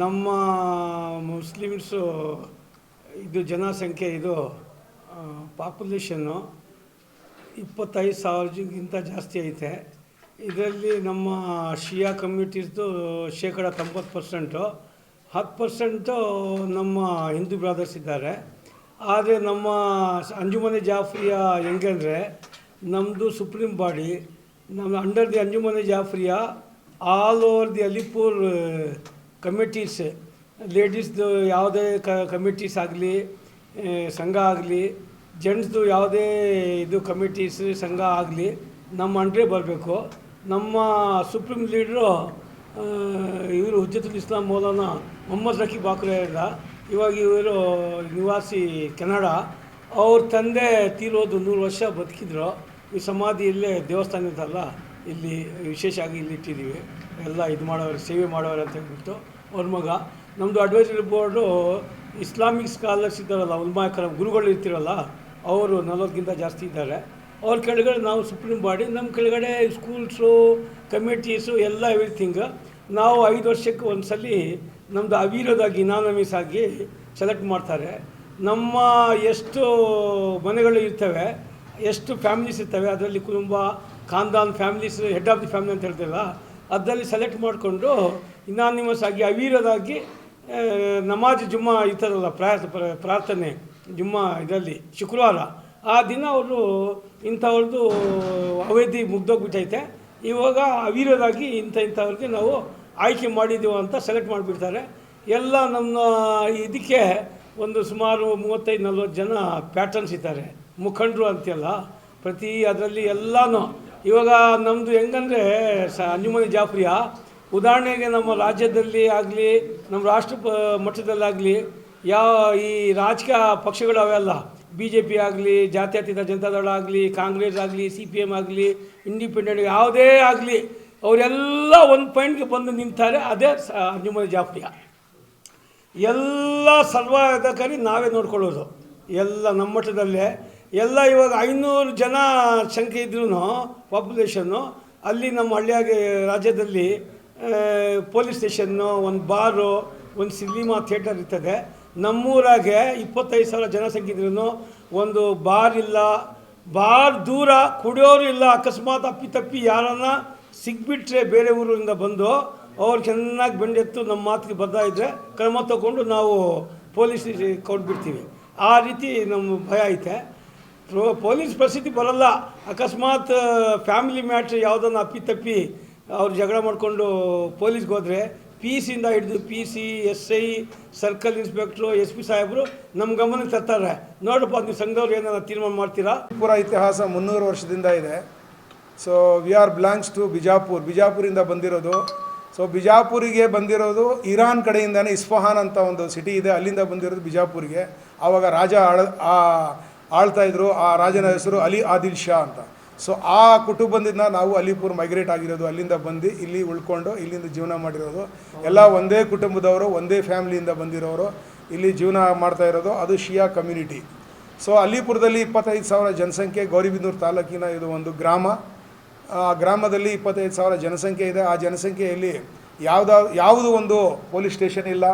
ನಮ್ಮ ಮುಸ್ಲಿಮ್ಸು ಇದು ಜನಸಂಖ್ಯೆ ಇದು ಪಾಪ್ಯುಲೇಷನ್ನು ಇಪ್ಪತ್ತೈದು ಸಾವಿರಕ್ಕಿಂತ ಜಾಸ್ತಿ ಐತೆ. ಇದರಲ್ಲಿ ನಮ್ಮ ಶಿಯಾ ಕಮ್ಯುನಿಟೀಸ್ದು ಶೇಕಡ ತೊಂಬತ್ತು ಪರ್ಸೆಂಟು ಹತ್ತು ಪರ್ಸೆಂಟು ನಮ್ಮ ಹಿಂದೂ ಬ್ರಾದರ್ಸ್ ಇದ್ದಾರೆ. ಆದರೆ ನಮ್ಮ ಅಂಜುಮನೆ ಜಾಫ್ರಿಯ ಹೆಂಗೆಂದರೆ ನಮ್ಮದು ಸುಪ್ರೀಂ ಬಾಡಿ, ನಮ್ಮ under the Anjumane Jafriya all over the Alipur committees ಲೇಡೀಸ್ದು ಯಾವುದೇ ಕ ಕಮಿಟೀಸ್ ಆಗಲಿ ಸಂಘ ಆಗಲಿ ಜೆಂಟ್ಸ್ದು ಯಾವುದೇ ಇದು ಕಮಿಟೀಸ್ ಸಂಘ ಆಗಲಿ, ನಮ್ಮ ಅಂಡ್ರೆ ಬರಬೇಕು. ನಮ್ಮ ಸುಪ್ರೀಂ ಲೀಡ್ರು ಇವರು ಹುಜ್ಜತುಲ್ ಇಸ್ಲಾಂ ಮೌಲಾನ ಮೊಹಮ್ಮದ್ ರಕಿ ಬಾಕ್ರೆಲ್ಲ ಇವಾಗ ಇವರು ನಿವಾಸಿ ಕೆನಡಾ. ಅವ್ರ ತಂದೆ ತೀರೋದು ನೂರು ವರ್ಷ ಬದುಕಿದ್ರು. ಈ ಸಮಾಧಿ ಇಲ್ಲೇ ದೇವಸ್ಥಾನ ಇಲ್ಲಿ ವಿಶೇಷವಾಗಿ ಇಲ್ಲಿ ಇಟ್ಟಿದ್ದೀವಿ. ಎಲ್ಲ ಇದು ಮಾಡೋರು, ಸೇವೆ ಮಾಡೋರು ಅಂತ ಹೇಳ್ಬಿಟ್ಟು ಅವ್ರ ಮಗ. ನಮ್ಮದು ಅಡ್ವೈಸರಿ ಬೋರ್ಡು ಇಸ್ಲಾಮಿಕ್ ಸ್ಕಾಲರ್ಸ್ ಇದ್ದಾರಲ್ಲ ಉಲ್ಮಾಕರ ಗುರುಗಳು ಇರ್ತಿರಲ್ಲ, ಅವರು ನಲವತ್ತಕ್ಕಿಂತ ಜಾಸ್ತಿ ಇದ್ದಾರೆ. ಅವ್ರ ಕೆಳಗಡೆ ನಾವು ಸುಪ್ರೀಂ ಬಾಡಿ ನಮ್ಮ ಕೆಳಗಡೆ ಸ್ಕೂಲ್ಸು ಕಮಿಟೀಸು ಎಲ್ಲ ಎವ್ರಿಥಿಂಗ್ ನಾವು ಐದು ವರ್ಷಕ್ಕೆ ಒಂದು ಸಲ ನಮ್ಮದು ಅವಿರೋದಾಗಿ ಇನಾನಮೀಸ್ ಆಗಿ ಸೆಲೆಕ್ಟ್ ಮಾಡ್ತಾರೆ. ನಮ್ಮ ಎಷ್ಟು ಮನೆಗಳು ಇರ್ತವೆ, ಎಷ್ಟು ಫ್ಯಾಮಿಲೀಸ್ ಇರ್ತವೆ, ಅದರಲ್ಲಿ ಕುಟುಂಬ ಖಾನ್ದಾನ್ families head of the family ಅಂತ ಹೇಳ್ತಾರಲ್ಲ ಅದರಲ್ಲಿ ಸೆಲೆಕ್ಟ್ ಮಾಡಿಕೊಂಡು ಇನಾನಿಮಸ್ ಆಗಿ ಅವೀರದಾಗಿ ನಮಾಜ್ ಜುಮ್ಮಾ ಪ್ರ- ಪ್ರಾರ್ಥನೆ ಜುಮ್ಮಾ ಇದರಲ್ಲಿ ಶುಕ್ರವಾರ. ಆ ದಿನ ಅವರು ಇಂಥವ್ರದ್ದು ಅವಧಿ ಮುಗ್ದೋಗ್ಬಿಟ್ಟೈತೆ. ಇವಾಗ ಅವೀರದಾಗಿ ಇಂಥ ಇಂಥವ್ರಿಗೆ ನಾವು ಆಯ್ಕೆ ಮಾಡಿದ್ದೀವಿ ಅಂತ ಸೆಲೆಕ್ಟ್ ಮಾಡಿಬಿಡ್ತಾರೆ. ಎಲ್ಲ ನಮ್ಮ ಇದಕ್ಕೆ ಒಂದು ಸುಮಾರು ಮೂವತ್ತೈದು ನಲ್ವತ್ತು ಜನ ಪ್ಯಾಟರ್ನ್ಸ್ ಇದ್ದಾರೆ. ಮುಖಂಡರು ಅಂತೆಲ್ಲ ಪ್ರತಿ ಅದರಲ್ಲಿ ಎಲ್ಲನೂ ಇವಾಗ ನಮ್ಮದು ಹೆಂಗಂದರೆ ಸ ಅಂಜುಮನಿ ಜಾಫ್ರಿಯ. ಉದಾಹರಣೆಗೆ ನಮ್ಮ ರಾಜ್ಯದಲ್ಲಿ ಆಗಲಿ, ನಮ್ಮ ರಾಷ್ಟ್ರ ಮಟ್ಟದಲ್ಲಾಗಲಿ, ಯಾವ ಈ ರಾಜಕೀಯ ಪಕ್ಷಗಳು ಅವೆಲ್ಲ ಬಿ ಜೆ ಪಿ ಆಗಲಿ, ಜಾತ್ಯತೀತ ಜನತಾದಳ ಆಗಲಿ, ಕಾಂಗ್ರೆಸ್ ಆಗಲಿ ಸಿ ಪಿ ಎಂ ಆಗಲಿ ಇಂಡಿಪೆಂಡೆಂಟ್ ಯಾವುದೇ ಆಗಲಿ, ಅವರೆಲ್ಲ ಒಂದು ಪಾಯಿಂಟ್ಗೆ ಬಂದು ನಿಂತಾರೆ, ಅದೇ ಸ ಅಂಜುಮನಿ ಜಾಫ್ರಿಯ. ಎಲ್ಲ ಸರ್ವಾಧಿಕಾರಿ ನಾವೇ ನೋಡ್ಕೊಳ್ಳೋದು. ಎಲ್ಲ ನಮ್ಮ ಮಟ್ಟದಲ್ಲೇ. ಎಲ್ಲ ಇವಾಗ ಐನೂರು ಜನ ಸಂಖ್ಯೆ ಇದ್ರೂ ಪಾಪ್ಯುಲೇಷನ್ನು ಅಲ್ಲಿ ನಮ್ಮ ಹಳ್ಳಿಯಾಗೆ, ರಾಜ್ಯದಲ್ಲಿ ಪೊಲೀಸ್ ಸ್ಟೇಷನ್ನು ಒಂದು ಬಾರು ಒಂದು ಸಿನಿಮಾ ಥಿಯೇಟರ್ ಇರ್ತದೆ. ನಮ್ಮೂರಾಗೆ ಇಪ್ಪತ್ತೈದು ಸಾವಿರ ಜನಸಂಖ್ಯೆ ಇದ್ರೂ ಒಂದು ಬಾರ್ ಇಲ್ಲ. ಬಾರ್ ದೂರ ಕುಡಿಯೋರು ಇಲ್ಲ. ಅಕಸ್ಮಾತ್ ಅಪ್ಪಿತಪ್ಪಿ ಯಾರನ್ನ ಸಿಕ್ಬಿಟ್ರೆ ಬೇರೆ ಊರಿಂದ ಬಂದು ಅವ್ರು ಚೆನ್ನಾಗಿ ಬೆಂಡೆತ್ತು ನಮ್ಮ ಮಾತಿಗೆ ಬರ್ತಾ ಇದ್ದರೆ ಕ್ರಮ ತಗೊಂಡು ನಾವು ಪೊಲೀಸ್ ಕೊಟ್ಬಿಡ್ತೀವಿ. ಆ ರೀತಿ ನಮ್ಮ ಭಯ ಐತೆ. ಪೊಲೀಸ್ ಪರಿಸ್ಥಿತಿ ಬರಲ್ಲ. ಅಕಸ್ಮಾತ್ ಫ್ಯಾಮಿಲಿ ಮ್ಯಾಟ್ರ್ ಯಾವುದನ್ನು ಅಪ್ಪಿತಪ್ಪಿ ಅವ್ರು ಜಗಳ ಮಾಡಿಕೊಂಡು ಪೊಲೀಸ್ಗೆ ಹೋದರೆ ಪಿ ಸಿಯಿಂದ ಹಿಡಿದು P C S I circle inspector S P ಸಾಹೇಬರು ನಮ್ಮ ಗಮನಕ್ಕೆ ತರ್ತಾರೆ. ನೋಡಪ್ಪ, ನೀವು ಸಂಘದವ್ರು ಏನಾರ ತೀರ್ಮಾನ ಮಾಡ್ತೀರಾ? ಪುರ ಇತಿಹಾಸ ಮುನ್ನೂರು ವರ್ಷದಿಂದ ಇದೆ. So we are belongs to Bijapur. ಬಿಜಾಪುರಿಂದ ಬಂದಿರೋದು. ಸೊ ಬಿಜಾಪುರಿಗೆ ಬಂದಿರೋದು ಇರಾನ್ ಕಡೆಯಿಂದನೇ ಇಸ್ಫಹಾನ್ ಅಂತ ಒಂದು ಸಿಟಿ ಇದೆ. ಅಲ್ಲಿಂದ ಬಂದಿರೋದು ಬಿಜಾಪುರಿಗೆ. ಆವಾಗ ರಾಜ ಆಳ ಆಳ್ತಾ ಇದ್ರು, ಆ ರಾಜನ ಹೆಸರು ಅಲಿ ಆದಿಲ್ ಶಾ ಅಂತ. ಸೊ ಆ ಕುಟುಂಬದಿಂದ ನಾವು ಅಲಿಪುರ್ ಮೈಗ್ರೇಟ್ ಆಗಿರೋದು. ಅಲ್ಲಿಂದ ಬಂದು ಇಲ್ಲಿ ಉಳ್ಕೊಂಡು ಇಲ್ಲಿಂದ ಜೀವನ ಮಾಡಿರೋದು. ಎಲ್ಲ ಒಂದೇ ಕುಟುಂಬದವರು, ಒಂದೇ ಫ್ಯಾಮಿಲಿಯಿಂದ ಬಂದಿರೋರು. ಇಲ್ಲಿ ಜೀವನ ಮಾಡ್ತಾ ಇರೋದು. ಅದು ಶಿಯಾ ಕಮ್ಯುನಿಟಿ ಸೊ ಅಲಿಪುರದಲ್ಲಿ ಇಪ್ಪತ್ತೈದು ಸಾವಿರ ಜನಸಂಖ್ಯೆ, ಗೌರಿಬಿದನೂರು ತಾಲೂಕಿನ ಇದು ಒಂದು ಗ್ರಾಮ. ಆ ಗ್ರಾಮದಲ್ಲಿ ಇಪ್ಪತ್ತೈದು ಸಾವಿರ ಜನಸಂಖ್ಯೆ ಇದೆ. ಆ ಜನಸಂಖ್ಯೆಯಲ್ಲಿ ಯಾವುದಾದ್ರು ಯಾವುದು ಒಂದು ಪೊಲೀಸ್ ಸ್ಟೇಷನ್ ಇಲ್ಲ,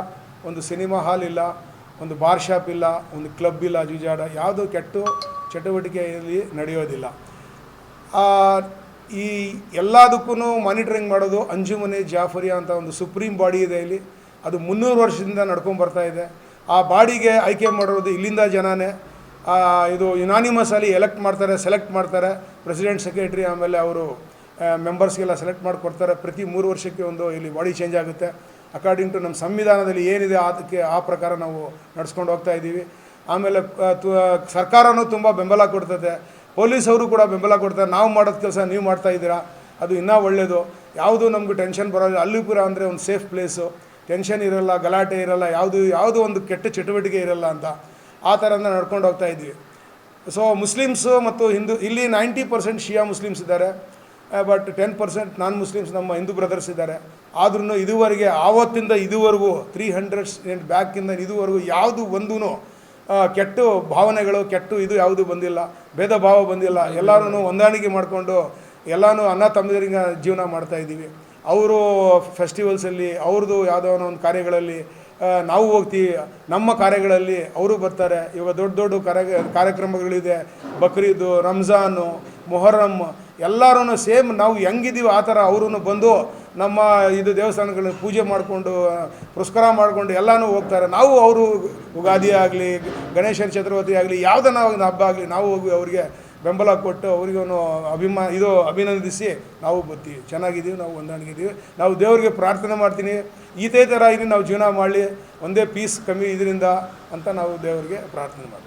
ಒಂದು ಸಿನಿಮಾ ಹಾಲ್ ಇಲ್ಲ ಒಂದು ಬಾರ್ ಶಾಪ್ ಇಲ್ಲ, ಒಂದು ಕ್ಲಬ್ ಇಲ್ಲ, ಜುಜಾಡ, ಯಾವುದು ಕೆಟ್ಟ ಚಟುವಟಿಕೆಯಲ್ಲಿ ನಡೆಯೋದಿಲ್ಲ. ಈ ಎಲ್ಲದಕ್ಕೂ ಮಾನಿಟರಿಂಗ್ ಮಾಡೋದು ಅಂಜುಮನೆ, ಜಾಫರಿಯಾ ಅಂತ ಒಂದು ಸುಪ್ರೀಂ ಬಾಡಿ ಇದೆ ಇಲ್ಲಿ. ಅದು ಮುನ್ನೂರು ವರ್ಷದಿಂದ ನಡ್ಕೊಂಡು ಬರ್ತಾ ಇದೆ. ಆ ಬಾಡಿಗೆ ಆಯ್ಕೆ ಮಾಡಿರೋದು ಇಲ್ಲಿಂದ ಜನನೇ. ಇದು ಯುನಾನಿಮಸ್ ಅಲ್ಲಿ ಎಲೆಕ್ಟ್ ಮಾಡ್ತಾರೆ ಸೆಲೆಕ್ಟ್ ಮಾಡ್ತಾರೆ. ಪ್ರೆಸಿಡೆಂಟ್ ಸೆಕ್ರೆಟರಿ ಆಮೇಲೆ ಅವರು ಮೆಂಬರ್ಸ್ಗೆಲ್ಲ ಸೆಲೆಕ್ಟ್ ಮಾಡಿಕೊಡ್ತಾರೆ. ಪ್ರತಿ ಮೂರು ವರ್ಷಕ್ಕೆ ಒಂದು ಇಲ್ಲಿ ಬಾಡಿ ಚೇಂಜ್ ಆಗುತ್ತೆ. ಅಕಾರ್ಡಿಂಗ್ ಟು ನಮ್ಮ ಸಂವಿಧಾನದಲ್ಲಿ ಏನಿದೆ ಅದಕ್ಕೆ ಆ ಪ್ರಕಾರ ನಾವು ನಡ್ಸ್ಕೊಂಡು ಹೋಗ್ತಾ ಇದ್ದೀವಿ. ಆಮೇಲೆ ಸರ್ಕಾರನೂ ತುಂಬ ಬೆಂಬಲ ಕೊಡ್ತದೆ. ಪೊಲೀಸವರು ಕೂಡ ಬೆಂಬಲ ಕೊಡ್ತಾರೆ. ನಾವು ಮಾಡೋದು ಕೆಲಸ, ನೀವು ಮಾಡ್ತಾ ಇದ್ದೀರಾ? ಅದು ಇನ್ನೂ ಒಳ್ಳೆಯದು ಯಾವುದು ನಮಗೆ ಟೆನ್ಷನ್ ಬರೋಲ್ಲ. ಅಲ್ಲಿಪುರ ಅಂದರೆ ಒಂದು ಸೇಫ್ ಪ್ಲೇಸು ಟೆನ್ಷನ್ ಇರಲ್ಲ, ಗಲಾಟೆ ಇರಲ್ಲ, ಯಾವುದು, ಯಾವುದೋ ಒಂದು ಕೆಟ್ಟ ಚಟುವಟಿಕೆ ಇರಲ್ಲ ಅಂತ ಆ ಥರನ ನಡ್ಕೊಂಡು ಹೋಗ್ತಾ ಇದ್ವಿ ಸೊ ಮುಸ್ಲಿಮ್ಸು ಮತ್ತು ಹಿಂದೂ, ಇಲ್ಲಿ ನೈಂಟಿ ಪರ್ಸೆಂಟ್ ಶಿಯಾ ಮುಸ್ಲಿಮ್ಸ್ ಇದ್ದಾರೆ. But ten percent non Muslims ನಮ್ಮ ಹಿಂದೂ ಬ್ರದರ್ಸ್ ಇದ್ದಾರೆ. ಆದ್ರೂ ಇದುವರೆಗೆ, ಆವತ್ತಿಂದ ಇದುವರೆಗೂ ತ್ರೀ ಹಂಡ್ರೆಡ್ಸ್ ಬ್ಯಾಕಿಂದ ಇದುವರೆಗೂ ಯಾವುದು ಒಂದೂ ಕೆಟ್ಟು ಭಾವನೆಗಳು, ಕೆಟ್ಟು ಇದು ಯಾವುದು ಬಂದಿಲ್ಲ. ಭೇದ ಭಾವ ಬಂದಿಲ್ಲ. ಎಲ್ಲರೂ ಹೊಂದಾಣಿಕೆ ಮಾಡಿಕೊಂಡು ಎಲ್ಲನೂ ಅನ್ನ ತಮ್ಮದರಿಂದ ಜೀವನ ಮಾಡ್ತಾ ಇದ್ದೀವಿ. ಅವರು ಫೆಸ್ಟಿವಲ್ಸಲ್ಲಿ ಅವ್ರದ್ದು ಯಾವುದೋ ಒಂದು ಕಾರ್ಯಗಳಲ್ಲಿ ನಾವು ಹೋಗ್ತೀವಿ. ನಮ್ಮ ಕಾರ್ಯಗಳಲ್ಲಿ ಅವರು ಬರ್ತಾರೆ. ಇವಾಗ ದೊಡ್ಡ ದೊಡ್ಡ ಕಾರ್ಯ, ಕಾರ್ಯಕ್ರಮಗಳಿದೆ. ಬಕ್ರೀದು, ರಂಜಾನು ಮೊಹರಮ್ ಎಲ್ಲರೂ ಸೇಮ್ ನಾವು ಹೆಂಗಿದ್ದೀವಿ ಆ ಥರ ಅವರೂ ಬಂದು ನಮ್ಮ ಇದು ದೇವಸ್ಥಾನಗಳನ್ನ ಪೂಜೆ ಮಾಡಿಕೊಂಡು, ಪುರಸ್ಕಾರ ಮಾಡಿಕೊಂಡು ಎಲ್ಲನೂ ಹೋಗ್ತಾರೆ. ನಾವು ಅವರು ಯುಗಾದಿ ಆಗಲಿ, ಗಣೇಶನ ಚತುರ್ಥಿ ಆಗಲಿ ಯಾವುದನ್ನ ಹಬ್ಬ ಆಗಲಿ, ನಾವು ಹೋಗಿ ಅವರಿಗೆ ಬೆಂಬಲ ಕೊಟ್ಟು ಅವರಿಗೂ ಅಭಿಮಾನ ಇದು ಅಭಿನಂದಿಸಿ ನಾವು ಬರ್ತೀವಿ ಚೆನ್ನಾಗಿದ್ದೀವಿ, ನಾವು ಹೊಂದಾಣಿಗಿದ್ದೀವಿ ನಾವು ದೇವರಿಗೆ ಪ್ರಾರ್ಥನೆ ಮಾಡ್ತೀನಿ. ಇದೇ ಥರ ಇದು ನಾವು ಜೀವನ ಮಾಡಲಿ. ಒಂದೇ ಪೀಸ್ ಕಮ್ಮಿ ಇದರಿಂದ ಅಂತ ನಾವು ದೇವರಿಗೆ ಪ್ರಾರ್ಥನೆ ಮಾಡ್ತೀವಿ.